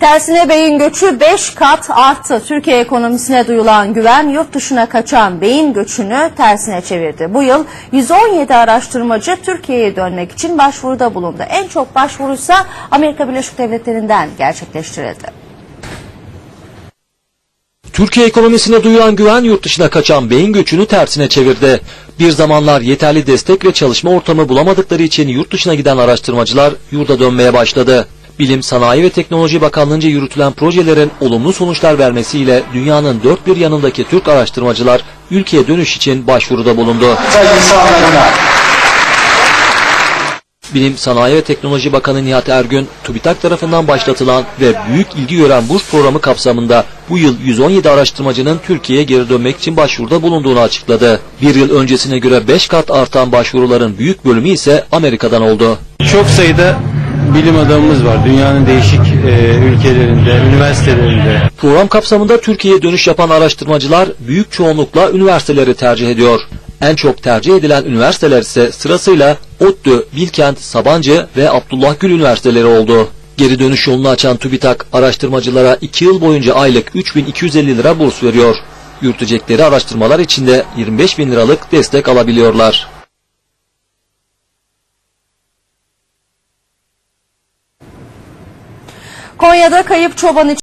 Tersine beyin göçü 5 kat arttı. Türkiye ekonomisine duyulan güven yurt dışına kaçan beyin göçünü tersine çevirdi. Bu yıl 117 araştırmacı Türkiye'ye dönmek için başvuruda bulundu. En çok başvuruysa Amerika Birleşik Devletleri'nden gerçekleştirildi. Türkiye ekonomisine duyulan güven yurt dışına kaçan beyin göçünü tersine çevirdi. Bir zamanlar yeterli destek ve çalışma ortamı bulamadıkları için yurt dışına giden araştırmacılar yurda dönmeye başladı. Bilim, Sanayi ve Teknoloji Bakanlığı'nca yürütülen projelerin olumlu sonuçlar vermesiyle dünyanın dört bir yanındaki Türk araştırmacılar ülkeye dönüş için başvuruda bulundu. Bilim, Sanayi ve Teknoloji Bakanı Nihat Ergün, TÜBİTAK tarafından başlatılan ve büyük ilgi gören burs programı kapsamında bu yıl 117 araştırmacının Türkiye'ye geri dönmek için başvuruda bulunduğunu açıkladı. Bir yıl öncesine göre 5 kat artan başvuruların büyük bölümü ise Amerika'dan oldu. Çok sayıda bilim adamımız var. Dünyanın değişik e, ülkelerinde, üniversitelerinde. Program kapsamında Türkiye'ye dönüş yapan araştırmacılar büyük çoğunlukla üniversiteleri tercih ediyor. En çok tercih edilen üniversiteler ise sırasıyla ODTÜ, Bilkent, Sabancı ve Abdullah Gül üniversiteleri oldu. Geri dönüş yolunu açan TÜBİTAK araştırmacılara 2 yıl boyunca aylık 3250 lira burs veriyor. Yürütecekleri araştırmalar için de 25 bin liralık destek alabiliyorlar. Konya'da kayıp çoban için